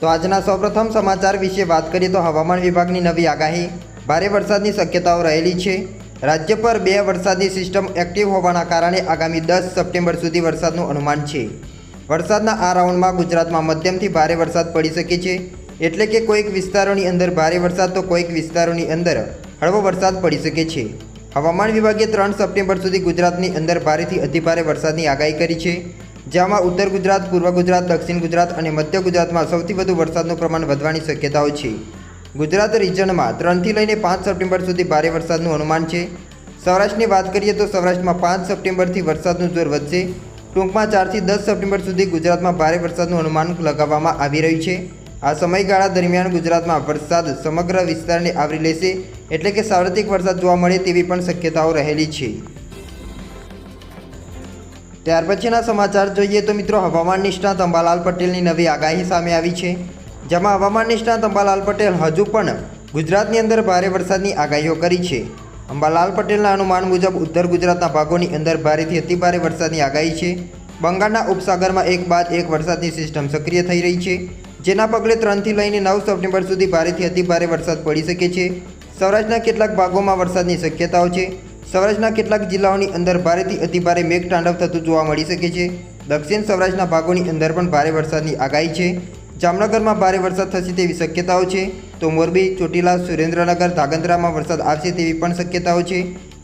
તો આજના સૌપ્રથમ સમાચાર વિશે વાત કરીએ તો હવામાન વિભાગની નવી આગાહી. ભારે વરસાદની શક્યતાઓ રહેલી છે. રાજ્ય પર બે વરસાદની સિસ્ટમ એક્ટિવ હોવાના કારણે આગામી દસ સપ્ટેમ્બર સુધી વરસાદનું અનુમાન છે. વરસાદના આ રાઉન્ડમાં ગુજરાતમાં મધ્યમથી ભારે વરસાદ પડી શકે છે. એટલે કે કોઈક વિસ્તારોની અંદર ભારે વરસાદ તો કોઈક વિસ્તારોની અંદર હળવો વરસાદ પડી શકે છે. હવામાન વિભાગે ત્રણ સપ્ટેમ્બર સુધી ગુજરાતની અંદર ભારેથી અતિભારે વરસાદની આગાહી કરી છે. જેમાં ઉત્તર ગુજરાત, પૂર્વ ગુજરાત, દક્ષિણ ગુજરાત અને મધ્ય ગુજરાતમાં સૌથી વધુ વરસાદનું પ્રમાણ વધવાની શક્યતાઓ છે. ગુજરાત રિજનમાં ત્રણથી લઈને પાંચ સપ્ટેમ્બર સુધી ભારે વરસાદનું અનુમાન છે. સૌરાષ્ટ્રની વાત કરીએ તો સૌરાષ્ટ્રમાં પાંચ સપ્ટેમ્બરથી વરસાદનું જોર વધશે. ટૂંકમાં ચારથી દસ સપ્ટેમ્બર સુધી ગુજરાતમાં ભારે વરસાદનું અનુમાન લગાવવામાં આવી રહ્યું છે. આ સમયગાળા દરમિયાન ગુજરાતમાં વરસાદ સમગ્ર વિસ્તારને આવરી લેશે, એટલે કે સાર્વત્રિક વરસાદ જોવા મળે તેવી પણ શક્યતાઓ રહેલી છે. ત્યાર પછીના સમાચાર જોઈએ તો મિત્રો હવામાન નિષ્ણાત અંબાલાલ પટેલની નવી આગાહી સામે આવી છે. જેમાં હવામાન નિષ્ણાત અંબાલાલ પટેલ હજુ પણ ગુજરાતની અંદર ભારે વરસાદની આગાહીઓ કરી છે. અંબાલાલ પટેલના અનુમાન મુજબ ઉત્તર ગુજરાતના ભાગોની અંદર ભારેથી અતિભારે વરસાદની આગાહી છે. બંગાળના ઉપસાગરમાં એક બાદ એક વરસાદની સિસ્ટમ સક્રિય થઈ રહી છે. જેના પગલે ત્રણથી લઈને નવ સપ્ટેમ્બર સુધી ભારેથી અતિભારે વરસાદ પડી શકે છે. સૌરાષ્ટ્રના કેટલાક ભાગોમાં વરસાદની શક્યતાઓ છે. સૌરાષ્ટ્રના કેટલાક જિલ્લાઓની અંદર ભારેથી અતિભારે મેઘતાંડવ થતું જોવા મળી શકે છે. દક્ષિણ સૌરાષ્ટ્રના ભાગોની અંદર પણ ભારે વરસાદની આગાહી છે. જામનગરમાં ભારે વરસાદ થશે તેવી શક્યતાઓ છે. તો મોરબી, ચોટીલા, સુરેન્દ્રનગર ધાગંદ્રામાં વરસાદ આવશે તેવી પણ શક્યતાઓ છે.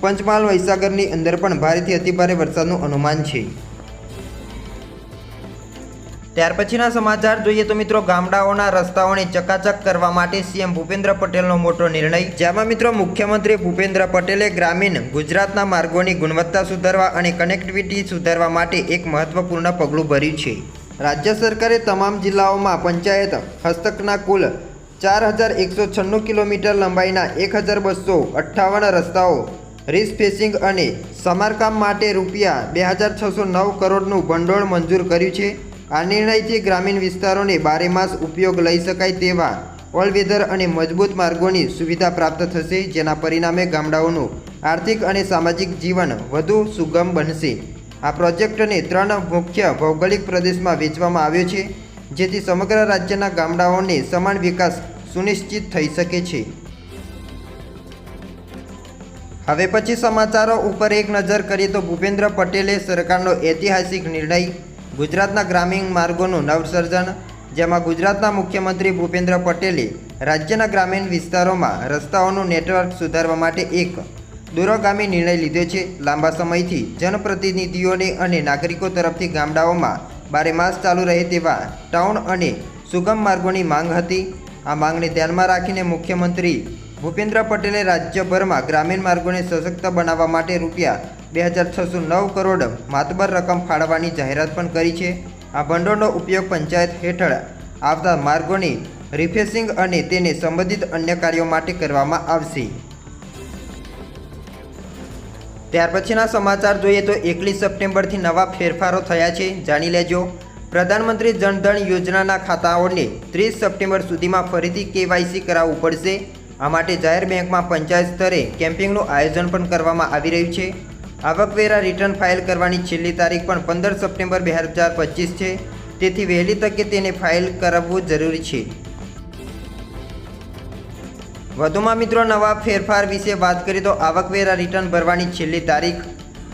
પંચમહાલ મહીસાગરની અંદર પણ ભારેથી અતિભારે વરસાદનું અનુમાન છે. ત્યાર પછીના સમાચાર જોઈએ તો મિત્રો ગામડાઓના રસ્તાઓને ચકાચક કરવા માટે સીએમ ભૂપેન્દ્ર પટેલનો મોટો નિર્ણય. જેમાં મિત્રો મુખ્યમંત્રી ભૂપેન્દ્ર પટેલે ગ્રામીણ ગુજરાતના માર્ગોની ગુણવત્તા સુધારવા અને કનેક્ટિવિટી સુધારવા માટે એક મહત્વપૂર્ણ પગલું ભર્યું છે. રાજ્ય સરકારે તમામ જિલ્લાઓમાં પંચાયત હસ્તકના કુલ ચાર હજાર એકસો છન્નું કિલોમીટર લંબાઈના એક હજાર બસો અઠ્ઠાવન રસ્તાઓ રિસફેસિંગ અને સમારકામ માટે રૂપિયા બે હજાર છસો નવ કરોડનું ભંડોળ મંજૂર કર્યું છે. આ નિર્ણયથી ગ્રામીણ વિસ્તારોને બારેમાસ ઉપયોગ લઈ શકાય તેવા ઓલવેધર અને મજબૂત માર્ગોની સુવિધા પ્રાપ્ત થશે, જેના પરિણામે ગામડાઓનું આર્થિક અને સામાજિક જીવન વધુ સુગમ બનશે. આ પ્રોજેક્ટને ત્રણ મુખ્ય ભૌગોલિક પ્રદેશમાં વેચવામાં આવ્યો છે, જેથી સમગ્ર રાજ્યના ગામડાઓને સમાન વિકાસ સુનિશ્ચિત થઈ શકે છે. હવે પછી સમાચારો ઉપર એક નજર કરીએ તો ભૂપેન્દ્ર પટેલે સરકારનો ઐતિહાસિક નિર્ણય ગુજરાતના ગ્રામીણ માર્ગોનું નવસર્જન, જેમાં ગુજરાતના મુખ્યમંત્રી ભૂપેન્દ્ર પટેલે રાજ્યના ગ્રામીણ વિસ્તારોમાં રસ્તાઓનું નેટવર્ક સુધારવા માટે એક દૂરોગામી નિર્ણય લીધો છે. લાંબા સમયથી જનપ્રતિનિધિઓને અને નાગરિકો તરફથી ગામડાઓમાં બારેમાસ ચાલુ રહે તેવા ટાઉન અને સુગમ માર્ગોની માંગ હતી. આ માંગને ધ્યાનમાં રાખીને મુખ્યમંત્રી ભૂપેન્દ્ર પટેલે રાજ્યભરમાં ગ્રામીણ માર્ગોને સશક્ત બનાવવા માટે રૂપિયા બે હજાર છસો નવ કરોડ માતબર રકમ ફાળવવાની જાહેરાત પણ કરી છે. આ ભંડોળનો ઉપયોગ પંચાયત હેઠળ આવતા માર્ગોની રિફેસિંગ અને તેને સંબંધિત અન્ય કાર્યો માટે કરવામાં આવશે. ત્યાર પછીના સમાચાર જોઈએ તો એકવીસ સપ્ટેમ્બરથી નવા ફેરફારો થયા છે. જાણી લેજો. પ્રધાનમંત્રી જનધન યોજનાના ખાતાઓને ત્રીસ સપ્ટેમ્બર સુધીમાં ફરીથી કેવાયસી કરાવવું પડશે. આ માટે જાહેર બેંકમાં પંચાયત સ્તરે કેમ્પિંગનું આયોજન પણ કરવામાં આવી રહ્યું છે. આવકવેરા રિટર્ન ફાઇલ કરવાની છેલ્લી તારીખ પણ પંદર સપ્ટેમ્બર બે હજાર પચીસ છે. તેથી વહેલી તકે તેને ફાઇલ કરાવવું જરૂરી છે. વધુમાં મિત્રો નવા ફેરફાર વિશે વાત કરીએ તો આવકવેરા રિટર્ન ભરવાની છેલ્લી તારીખ.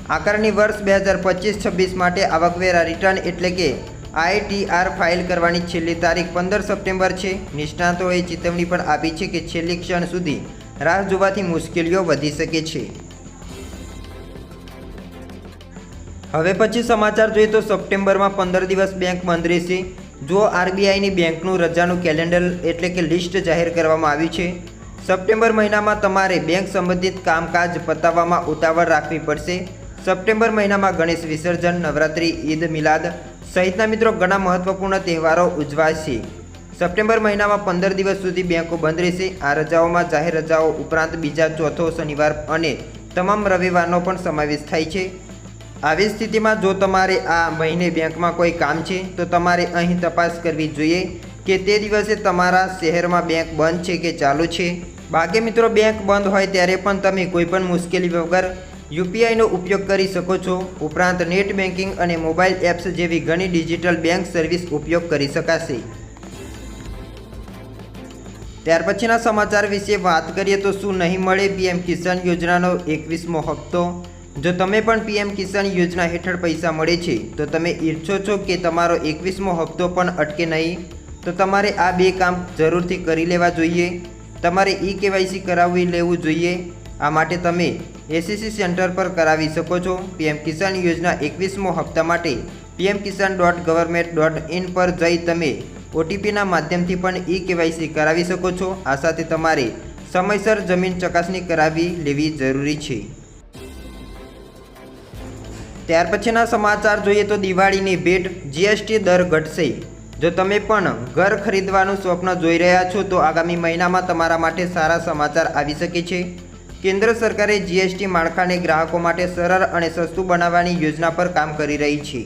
આકારણી વર્ષ બે હજાર પચીસ છવ્વીસ માટે આવકવેરા રિટર્ન એટલે કે આઈટીઆર ફાઇલ કરવાની છેલ્લી તારીખ પંદર સપ્ટેમ્બર છે. નિષ્ણાતોએ ચેતવણી પણ આપી છે કે છેલ્લી ક્ષણ સુધી રાહ જોવાથી મુશ્કેલીઓ વધી શકે છે. હવે પછી સમાચાર જોઈએ તો સપ્ટેમ્બરમાં પંદર દિવસ બેંક બંધ રહેશે જો આરબીઆઈની બેંકનું રજાનું કેલેન્ડર એટલે કે લિસ્ટ જાહેર કરવામાં આવ્યું છે. સપ્ટેમ્બર મહિનામાં તમારે બેંક સંબંધિત કામકાજ પતાવવામાં ઉતાવળ રાખવી પડશે. સપ્ટેમ્બર મહિનામાં ગણેશ વિસર્જન, નવરાત્રિ, ઈદ, મિલાદ સહિતના મિત્રો ઘણા મહત્વપૂર્ણ તહેવારો ઉજવાશે. સપ્ટેમ્બર મહિનામાં પંદર દિવસ સુધી બેંકો બંધ રહેશે. આ રજાઓમાં જાહેર રજાઓ ઉપરાંત બીજા ચોથો શનિવાર અને તમામ રવિવારનો પણ સમાવેશ થાય છે. આવી સ્થિતિમાં જો તમારે આ મહિને બેંકમાં કોઈ કામ છે, તો તમારે અહીં તપાસ કરવી જોઈએ કે તે દિવસે તમારા શહેરમાં બેંક બંધ છે કે ચાલુ છે. બાકી મિત્રો, બેંક બંધ હોય ત્યારે પણ તમે કોઈપણ મુશ્કેલી વગર યુપીઆઈનો ઉપયોગ કરી શકો છો. ઉપરાંત નેટ બેન્કિંગ અને મોબાઈલ એપ્સ જેવી ઘણી ડિજિટલ બેંક સર્વિસ ઉપયોગ કરી શકાશે. ત્યાર પછીના સમાચાર વિશે વાત કરીએ તો શું નહીં મળે પીએમ કિસાન યોજનાનો એકવીસમો હપ્તો? જો તમે પણ પીએમ કિસાન યોજના હેઠળ પૈસા મળે છે, તો તમે ઈચ્છો છો કે તમારો એકવીસમો હપ્તો પણ અટકે નહીં, તો તમારે આ બે કામ જરૂરથી કરી લેવા જોઈએ. તમારે ઈ કેવાયસી કરાવી લેવું જોઈએ. આ માટે તમે એસીસી સેન્ટર પર કરાવી શકો છો. પીએમ કિસાન યોજના એકવીસમો હપ્તા માટે PM Kisan dot government dot in પર જઈ તમે ઓટીપીના માધ્યમથી પણ ઈ કેવાયસી કરાવી શકો છો. આ સાથે તમારે સમયસર જમીન ચકાસણી કરાવી લેવી જરૂરી છે. ત્યાર પછીના સમાચાર જોઈએ તો દિવાળીની ભેટ જીએસટી દર ઘટશે. જો તમે પણ ઘર ખરીદવાનું સ્વપ્ન જોઈ રહ્યા છો, તો આગામી મહિનામાં તમારા માટે સારા સમાચાર આવી શકે છે. કેન્દ્ર સરકારે જીએસટી માળખાને ગ્રાહકો માટે સરળ અને સસ્તું બનાવવાની યોજના પર કામ કરી રહી છે.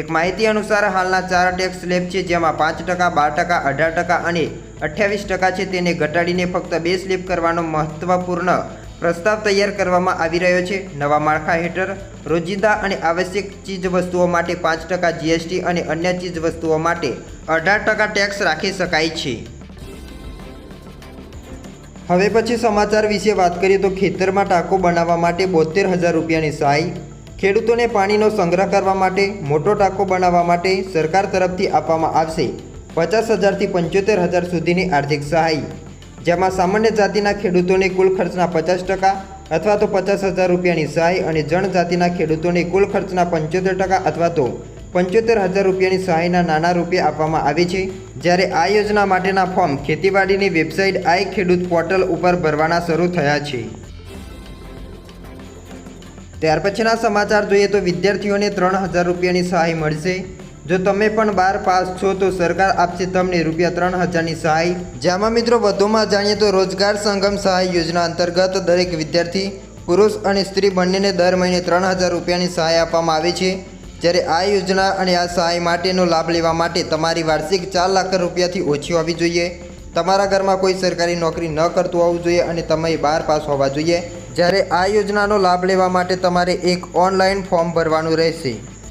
એક માહિતી અનુસાર, હાલના ચાર ટેક્સ સ્લેબ છે, જેમાં પાંચ ટકા, બાર ટકા, અઢાર ટકા અને અઠ્યાવીસ ટકા છે. તેને ઘટાડીને ફક્ત બે સ્લેબ કરવાનો મહત્વપૂર્ણ પ્રસ્તાવ તૈયાર કરવામાં આવી રહ્યો છે. નવા માળખા હેઠળ રોજિંદા અને આવશ્યક ચીજવસ્તુઓ માટે પાંચ ટકા જીએસટી અને અન્ય ચીજ વસ્તુઓ માટે અઢાર ટકા ટેક્સ રાખી શકાય છે. હવે પછી સમાચાર વિશે વાત કરીએ તો ખેતરમાં ટાંકો બનાવવા માટે બોતેર હજાર રૂપિયાની સહાય. ખેડૂતોને પાણીનો સંગ્રહ કરવા માટે મોટો ટાંકો બનાવવા માટે સરકાર તરફથી આપવામાં આવશે પચાસ હજારથી પંચોતેર હજાર સુધીની આર્થિક સહાય. જેમાં સામાન્ય જાતિના ખેડૂતોને કુલ ખર્ચના પચાસ ટકા અથવા તો પચાસ હજાર રૂપિયાની સહાય અને જનજાતિના ખેડૂતોને કુલ ખર્ચના પંચોતેર ટકા અથવા તો પંચોતેર હજાર રૂપિયાની સહાયના નાના રૂપિયા આપવામાં આવે છે. જ્યારે આ યોજના માટેના ફોર્મ ખેતીવાડીની વેબસાઇટ આઈ ખેડૂત પોર્ટલ ઉપર ભરવાના શરૂ થયા છે. ત્યાર પછીના સમાચાર જોઈએ તો વિદ્યાર્થીઓને ત્રણ હજાર રૂપિયાની સહાય મળશે. જો તમે પણ બાર પાસ છો તો સરકાર આપશે તમને રૂપિયા ત્રણ હજારની સહાય. જેમાં મિત્રો વધુમાં જાણીએ તો રોજગાર સંગમ સહાય યોજના અંતર્ગત દરેક વિદ્યાર્થી, પુરુષ અને સ્ત્રી બંનેને દર મહિને ત્રણ હજાર રૂપિયાની સહાય આપવામાં આવે છે. જ્યારે આ યોજના અને આ સહાય માટેનો લાભ લેવા માટે તમારી વાર્ષિક ચાર લાખ રૂપિયાથી ઓછી હોવી જોઈએ. તમારા ઘરમાં કોઈ સરકારી નોકરી ન કરતું હોવું જોઈએ અને તમે બાર પાસ હોવા જોઈએ. જ્યારે આ યોજનાનો લાભ લેવા માટે તમારે એક ઓનલાઈન ફોર્મ ભરવાનું રહેશે.